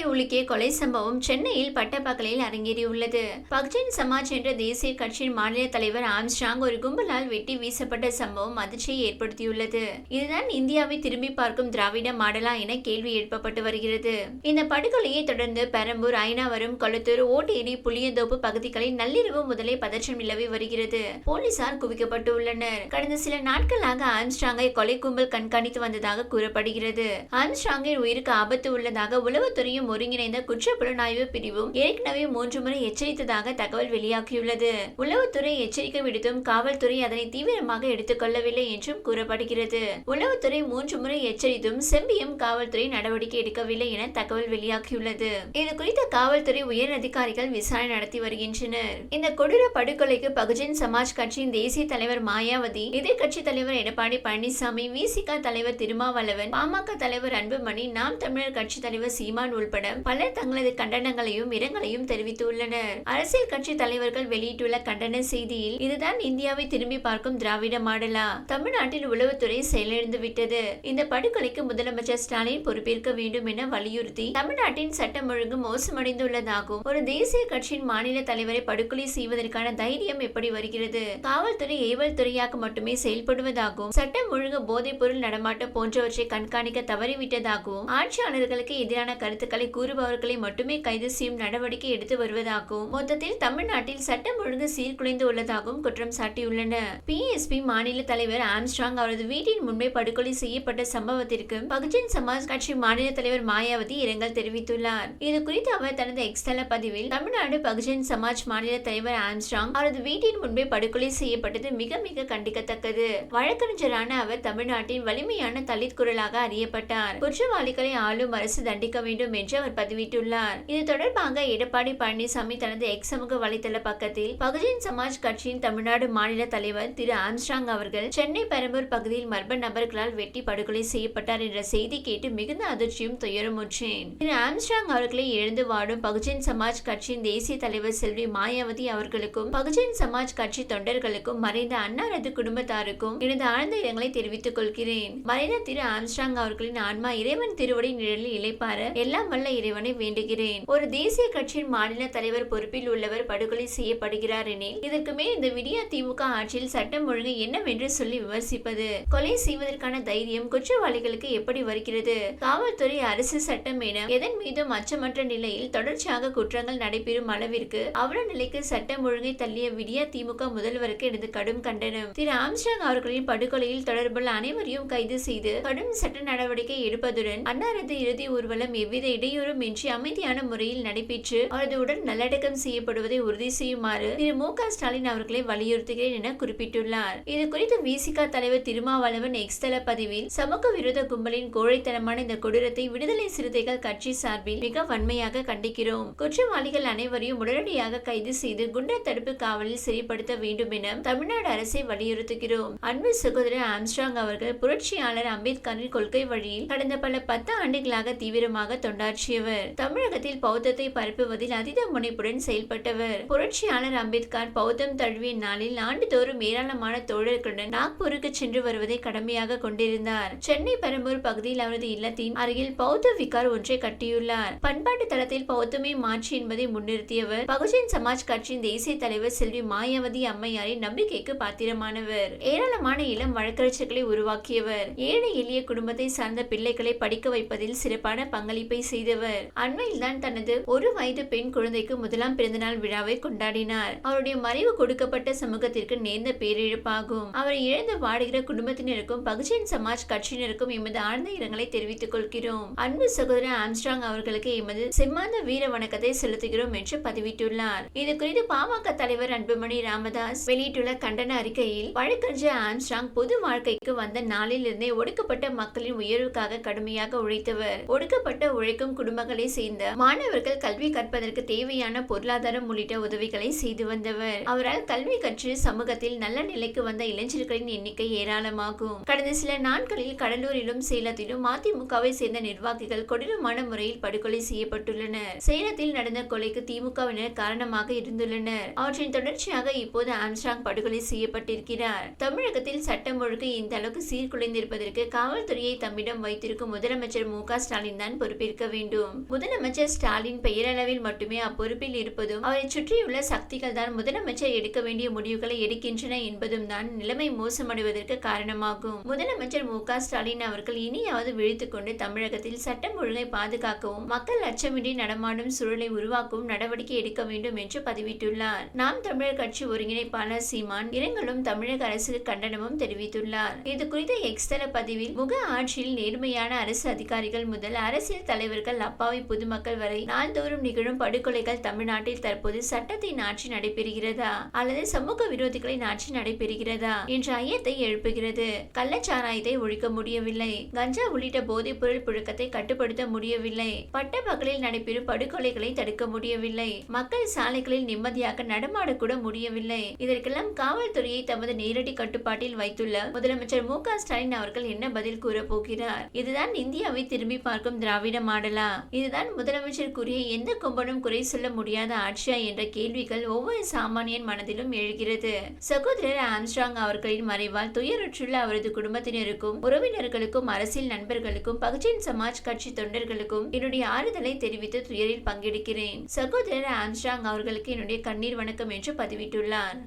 தமிழை உலுக்கிய கொலை சம்பவம் சென்னையில் பட்டப்பகலில் அரங்கேறியுள்ளது. பக்ஜன் சமாஜ் என்ற தேசிய கட்சியின் மாநில தலைவர் ஆம்ஸ்டாங் ஒரு கும்பலால் வெட்டி வீசப்பட்ட சம்பவம் அதிர்ச்சியை ஏற்படுத்தியுள்ளது. இதுதான் இந்தியாவை திரும்பி பார்க்கும் திராவிட மாடலா என கேள்வி எழுப்பப்பட்டு வருகிறது. இந்த படுகொலையை தொடர்ந்து பெரம்பூர் ஐனாவரம் கொளத்தூர் ஓட்டேரி புளியந்தோப்பு பகுதிகளில் நள்ளிரவு முதலே பதற்றம் நிலவி வருகிறது. போலீசார் குவிக்கப்பட்டு உள்ளனர் கடந்த சில நாட்களாக ஆம்ஸ்டாங்கை கொலை கும்பல் கண்காணித்து வந்ததாக கூறப்படுகிறது. ஆம்ஸ்டாங்கின் உயிருக்கு ஆபத்து உள்ளதாக உளவுத்துறையும் ஒருங்கிணைந்த குற்ற புலனாய்வு பிரிவும் ஏற்கனவே மூன்று முறை எச்சரித்ததாக தகவல் வெளியாகியுள்ளது. உளவுத்துறை எச்சரிக்கை விடுத்தும் காவல்துறை அதனை தீவிரமாக எடுத்துக்கொள்ளவில்லை என்றும் கூறப்படுகிறது. உளவுத்துறை மூன்று முறை எச்சரித்தும் செம்பியம் காவல்துறை நடவடிக்கை எடுக்கவில்லை என தகவல் வெளியாகியுள்ளது. இது குறித்த காவல்துறை உயர் அதிகாரிகள் விசாரணை நடத்தி வருகின்றனர். இந்த கொடூர படுகொலைக்கு பகுஜன் சமாஜ் கட்சியின் தேசிய தலைவர் மாயாவதி எதிர்கட்சி தலைவர் எடப்பாடி பழனிசாமி விசிக தலைவர் திருமாவளவன் பாமக தலைவர் அன்புமணி நாம் தமிழர் கட்சி தலைவர் சீமான் உள்பட உள்பட பலர் தங்களது கண்டனங்களையும் இரங்கலையும் தெரிவித்துள்ளனர். அரசியல் கட்சி தலைவர்கள் வெளியிட்டுள்ள கண்டன செய்தியில் இதுதான் இந்தியாவை திரும்பி பார்க்கும் திராவிட மாடலா? தமிழ்நாட்டில் உளவுத்துறை செயலிழந்து விட்டது. இந்த படுகொலைக்கு முதலமைச்சர் ஸ்டாலின் பொறுப்பேற்க வேண்டும் என வலியுறுத்தி தமிழ்நாட்டின் சட்டம் ஒழுங்கு மோசமடைந்துள்ளதாகவும் ஒரு தேசிய கட்சியின் மாநில தலைவரை படுகொலை செய்வதற்கான தைரியம் எப்படி வருகிறது? காவல்துறை ஏவல் துறையாக மட்டுமே செயல்படுவதாகவும் சட்டம் ஒழுங்கு போதைப் பொருள் நடமாட்டம் போன்றவற்றை கண்காணிக்க தவறிவிட்டதாகவும் ஆட்சியாளர்களுக்கு எதிரான கருத்துக்கள் கூறுபவர்களை மட்டுமே கைது செய்யும் நடவடிக்கை எடுத்து வருவதாகவும் மொத்தத்தில் தமிழ்நாட்டில் சட்டம் ஒழுங்கு சீர்குலைந்து உள்ளதாகவும் குற்றம் சாட்டியுள்ளன. பிஎஸ்பி மாநில தலைவர் ஆம்ஸ்ட்ராங் அவரது வீட்டின் முன்பே படுகொலை செய்யப்பட்ட சம்பவத்திற்கு பகுஜன் சமாஜ் கட்சி மாநில தலைவர் மாயாவதி இரங்கல் தெரிவித்துள்ளார். இது குறித்து அவர் தனது எக்ஸ்தல பதிவில் தமிழ்நாடு பகுஜன் சமாஜ் மாநில தலைவர் ஆம்ஸ்ட்ராங் அவரது வீட்டின் முன்பே படுகொலை செய்யப்பட்டது மிக மிக கண்டிக்கத்தக்கது. வழக்கறிஞரான அவர் தமிழ்நாட்டின் வலிமையான தலித் குரலாக அறியப்பட்டார். குற்றவாளிகளை ஆளும் அரசு தண்டிக்க வேண்டும் என்று அவர் பதிவிட்டுள்ளார் இது தொடர்பாக எடப்பாடி பழனிசாமி தனது எக்ஸ் சமூக வலைதள பக்கத்தில் பகுஜன் சமாஜ் கட்சியின் தமிழ்நாடு மாநில தலைவர் திரு ஆம்ஸ்ட்ராங் அவர்கள் சென்னை பெரம்பூர் பகுதியில் மர்ம நபர்களால் வெட்டி படுகொலை செய்யப்பட்டார் என்ற செய்தி கேட்டு மிகுந்த அதிர்ச்சியும் துயரமுற்றேன். திரு ஆம்ஸ்ட்ராங் அவர்களை இழந்து வாடும் பகுஜன் சமாஜ் கட்சியின் தேசிய தலைவர் செல்வி மாயாவதி அவர்களுக்கும் பகுஜன் சமாஜ் கட்சி தொண்டர்களுக்கும் மறைந்த அன்னாரது குடும்பத்தாருக்கும் எனது ஆழ்ந்த இரங்கலை தெரிவித்துக் கொள்கிறேன். மறைந்த திரு ஆம்ஸ்ட்ராங் அவர்களின் ஆன்மா இறைவன் திருவடி நிழலில் இழைப்பார எல்லாம் வல்ல இறைவனை வேண்டுகிறேன். ஒரு தேசிய கட்சியின் மாநில தலைவர் பொறுப்பில் உள்ளவர் படுகொலை செய்யப்படுகிறார் எனில் இதற்கு மேல் இந்த விடியா திமுக ஆட்சியில் சட்டம் ஒழுங்கு என்னவென்று சொல்லி விமர்சிப்பது? கொலை செய்வதற்கான தைரியம் குற்றவாளிகளுக்கு எப்படி வருகிறது? காவல்துறை அரசு சட்டம் என எதன் மீதும் அச்சமற்ற நிலையில் தொடர்ச்சியாக குற்றங்கள் நடைபெறும் அளவிற்கு அவல நிலைக்கு சட்டம் ஒழுங்கை தள்ளிய விடியா திமுக முதல்வருக்கு எனது கடும் கண்டனம். திரு ஆம்ஸ்டாங் அவர்களின் படுகொலையில் தொடர்புள்ள அனைவரையும் கைது செய்து கடும் சட்ட நடவடிக்கை எடுப்பதுடன் அன்னாரது இறுதி ஊர்வலம் எவ்வித இடையூறும் இன்றி அமைதியான முறையில் நடைபெற்று அவரது உடல் நல்லடக்கம் செய்யப்படுவதை உறுதி செய்யுமாறு திரு மு க ஸ்டாலின் அவர்களை வலியுறுத்துகிறேன் என குறிப்பிட்டுள்ளார். இது குறித்து விசிக தலைவர் திருமாவளவன் எக்ஸ்தல பதிவில் சமூக விரோத கும்பலின் கோழைத்தனமான இந்த கொடூரத்தை விடுதலை சிறுத்தைகள் கட்சி சார்பில் மிக வன்மையாக கண்டிக்கிறோம். குற்றவாளிகள் அனைவரையும் உடனடியாக கைது செய்து குண்டர் தடுப்பு காவலில் சிறைப்படுத்த வேண்டும் என தமிழ்நாடு அரசை வலியுறுத்துகிறோம். அன்பு சகோதரர் ஆம்ஸ்ட்ராங் அவர்கள் புரட்சியாளர் அம்பேத்கரின் கொள்கை வழியில் கடந்த பல பத்து ஆண்டுகளாக தீவிரமாக ஆற்றியவர் தமிழகத்தில் பௌத்தத்தை பரப்புவதில் அதீத முனைப்புடன் செயல்பட்டவர். புரட்சியாளர் அம்பேத்கர் பௌத்தம் தழுவிய நாளில் ஆண்டுதோறும் ஏராளமான தோழர்களுடன் நாக்பூருக்கு சென்று வருவதை கடமையாக கொண்டிருந்தார். சென்னை பெரம்பூர் பகுதியில் அவரது இல்லத்தின் அருகில் பௌத்த விகார் ஒன்றை கட்டியுள்ளார். பண்பாட்டு தளத்தில் பௌத்தமே மாற்றி என்பதை முன்னிறுத்தியவர். பகுஜன் சமாஜ் கட்சியின் தேசிய தலைவர் செல்வி மாயாவதி அம்மையாரின் நம்பிக்கைக்கு பாத்திரமானவர். ஏராளமான இளம் வழக்கறிஞர்களை உருவாக்கியவர். ஏழை எளிய குடும்பத்தை சார்ந்த பிள்ளைகளை படிக்க வைப்பதில் சிறப்பான பங்களிப்பை செய்தவர். அண்மையில் தான் தனது ஒரு வயது பெண் குழந்தைக்கு முதலாம் பிறந்தநாள் விழாவை கொண்டாடினார். அவருடைய மறைவு கொடுக்கப்பட்ட சமூகத்திற்கு நேர்ந்த பேரிழப்பாகும். அவரை இழந்து வாடுகிற குடும்பத்தினருக்கும் பகுஜன் சமாஜ் கட்சியினருக்கும் எமது ஆழ்ந்த இரங்கலை தெரிவித்துக் கொள்கிறோம். அன்பு சகோதரர் ஆம்ஸ்ட்ராங் அவர்களுக்கு எமது செம்மாந்த வீர வணக்கத்தை செலுத்துகிறோம் என்று பதிவிட்டுள்ளார். இது குறித்து பாமக தலைவர் அன்புமணி ராமதாஸ் வெளியிட்டுள்ள கண்டன அறிக்கையில் வழக்கறிஞர் ஆம்ஸ்ட்ராங் பொது வாழ்க்கைக்கு வந்த நாளிலிருந்தே ஒடுக்கப்பட்ட மக்களின் உயர்வுக்காக கடுமையாக உழைத்தவர். ஒடுக்கப்பட்ட உழைக்கும் குடும்பங்களை சேர்ந்த மாணவர்கள் கல்வி கற்பதற்கு தேவையான பொருளாதாரம் உள்ளிட்ட உதவிகளை செய்து வந்தவர். அவரால் கல்வி கற்று சமூகத்தில் நல்ல நிலைக்கு வந்த இளைஞர்களின் எண்ணிக்கை ஏராளமாகும். கடந்த சில நாட்களில் கடலூரிலும் சேலத்திலும் அதிமுகவை சேர்ந்த நிர்வாகிகள் கொடூரமான முறையில் படுகொலை செய்யப்பட்டுள்ளனர். சேலத்தில் நடந்த கொலைக்கு திமுகவினர் காரணமாக இருந்துள்ளனர். அவற்றின் தொடர்ச்சியாக இப்போது ஆம்ஸ்டாங் படுகொலை செய்யப்பட்டிருக்கிறார். தமிழகத்தில் சட்டம் ஒழுங்கு இந்த அளவுக்கு சீர்குலைந்திருப்பதற்கு காவல்துறையை தம்மிடம் வைத்திருக்கும் முதலமைச்சர் மு க ஸ்டாலின் தான் பொறுப்பேற்க வேண்டும். வேண்டும். முதலமைச்சர் ஸ்டாலின் பெயரளவில் மட்டுமே அப்பொறுப்பில் இருப்பதும் அவரை சுற்றியுள்ள சக்திகள் தான் முதலமைச்சர் எடுக்க வேண்டிய முடிவுகளை எடுக்கின்றன என்பதும் தான் நிலைமை மோசமடைவதற்கு காரணமாகும். முதலமைச்சர் மு ஸ்டாலின் அவர்கள் இனியாவது விழித்துக்கொண்டு தமிழகத்தில் சட்டம் ஒழுங்கை பாதுகாக்கவும் மக்கள் அச்சமின்றி நடமாடும் சூழலை உருவாக்கவும் நடவடிக்கை எடுக்க வேண்டும் என்று பதிவிட்டுள்ளார். நாம் தமிழர் கட்சி ஒருங்கிணைப்பாளர் சீமான் இரங்கலும் தமிழக அரசுக்கு கண்டனமும் தெரிவித்துள்ளார். இது குறித்த எக்ஸ்தர பதிவில் முக ஆட்சியில் நேர்மையான அரசு அதிகாரிகள் முதல் அரசியல் தலைவர்கள் அப்பாவி பொதுமக்கள் வரை நாள்தோறும் நிகழும் படுகொலைகள் தமிழ்நாட்டில் தற்போது சட்டத்தின் ஆட்சி நடைபெறுகிறதா? அல்லது சமூக விரோதிகளின் ஆட்சி நடைபெறுகிறதா? என்ற ஐயத்தை எழுப்புகிறது. கள்ளச்சாராயத்தை ஒழிக்க முடியவில்லை. கஞ்சா உள்ளிட்ட போதைப் பொருள் புழக்கத்தை கட்டுப்படுத்த முடியவில்லை. பட்ட பகலில் நடைபெறும் படுகொலைகளை தடுக்க முடியவில்லை. மக்கள் சாலைகளில் நிம்மதியாக நடமாடக்கூட முடியவில்லை. இதற்கெல்லாம் காவல்துறையை தமது நேரடி கட்டுப்பாட்டில் வைத்துள்ள முதலமைச்சர் மு ஸ்டாலின் அவர்கள் என்ன பதில் கூற போகிறார்? இதுதான் இந்தியாவை திரும்பி பார்க்கும் திராவிட மாடலா? இதுதான் முதலமைச்சர் கூறிய எந்த கும்பலும் குறை சொல்ல முடியாத ஆட்சியா என்ற கேள்விகள் ஒவ்வொரு சாமானியன் மனதிலும் எழுகிறது. சகோதரர் ஆம்ஸ்ட்ராங் அவர்களின் மறைவால் துயருற்றுள்ள அவரது குடும்பத்தினருக்கும் உறவினர்களுக்கும் அரசியல் நண்பர்களுக்கும் பகுஜன் சமாஜ் கட்சி தொண்டர்களுக்கும் என்னுடைய ஆறுதலை தெரிவித்து துயரில் பங்கெடுக்கிறேன். சகோதரர் ஆம்ஸ்ட்ராங் அவர்களுக்கு என்னுடைய கண்ணீர் வணக்கம் என்று பதிவிட்டுள்ளார்.